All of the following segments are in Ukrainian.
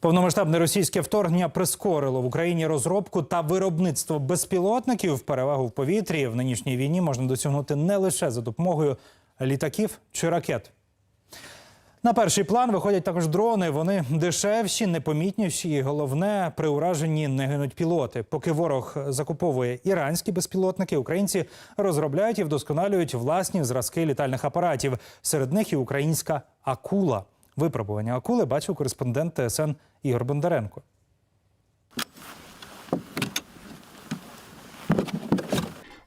Повномасштабне російське вторгнення прискорило в Україні розробку та виробництво безпілотників. Перевагу в повітрі в нинішній війні можна досягнути не лише за допомогою літаків чи ракет. На перший план виходять також дрони. Вони дешевші, непомітніші. І головне, при ураженні не гинуть пілоти. Поки ворог закуповує іранські безпілотники, українці розробляють і вдосконалюють власні зразки літальних апаратів. Серед них і українська акула. Випробування акули бачив кореспондент ТСН Ігор Бондаренко.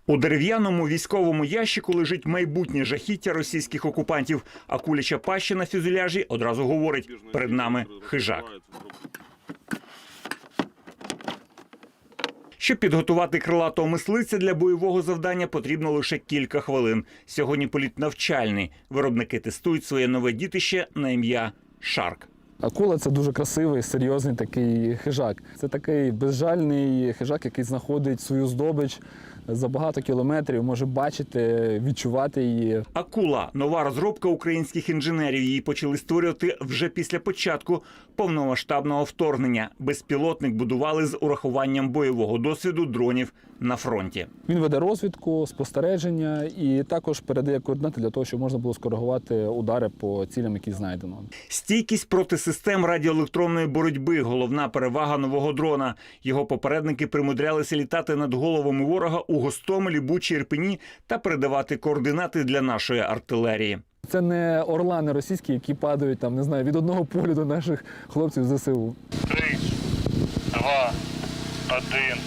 У дерев'яному військовому ящику лежить майбутнє жахіття російських окупантів. А куляча паща на фюзеляжі одразу говорить: перед нами хижак. Щоб підготувати крилатого мисливця для бойового завдання, потрібно лише кілька хвилин. Сьогодні політ навчальний. Виробники тестують своє нове дітище на ім'я Шарк. Акула це дуже красивий, серйозний такий хижак. Це такий безжальний хижак, який знаходить свою здобич за багато кілометрів, може бачити, відчувати її. Акула нова розробка українських інженерів. Її почали створювати вже після початку повномасштабного вторгнення. Безпілотник будували з урахуванням бойового досвіду дронів на фронті. Він веде розвідку, спостереження і також передає координати для того, щоб можна було скоригувати удари по цілям, які знайдено. Стійкість проти систем радіоелектронної боротьби головна перевага нового дрона. Його попередники примудрялися літати над головами ворога у Гостомелі, Бучі, Ірпені та передавати координати для нашої артилерії. Це не орлани російські, які падають там, не знаю, від одного полю до наших хлопців ЗСУ. Три, два, один.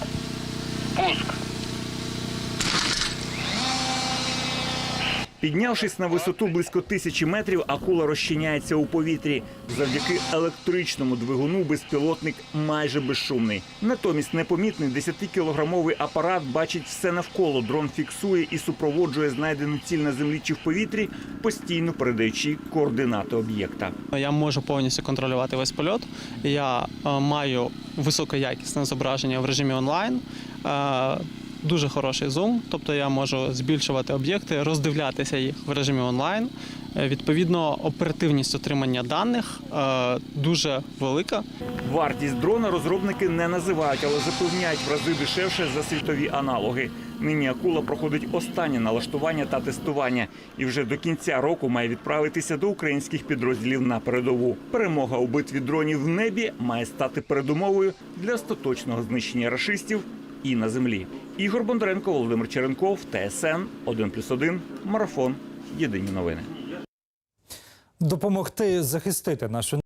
Пуск. Піднявшись на висоту близько тисячі метрів, акула розчиняється у повітрі. Завдяки електричному двигуну безпілотник майже безшумний. Натомість непомітний 10-кілограмовий апарат бачить все навколо. Дрон фіксує і супроводжує знайдену ціль на землі чи в повітрі, постійно передаючи координати об'єкта. Я можу повністю контролювати весь польот. Я е, маю високоякісне зображення в режимі онлайн. Дуже хороший зум, тобто я можу збільшувати об'єкти, роздивлятися їх в режимі онлайн. Е, Відповідно, оперативність отримання даних е, дуже велика. Вартість дрона розробники не називають, але запевняють в рази дешевше за світові аналоги. Нині акула проходить останнє налаштування та тестування, і вже до кінця року має відправитися до українських підрозділів на передову. Перемога у битві дронів в небі має стати передумовою для остаточного знищення рашистів і на землі. Ігор Бондаренко, Володимир Черенков, ТСН 1+,1, Марафон. Єдині новини. Допомогти захистити нашу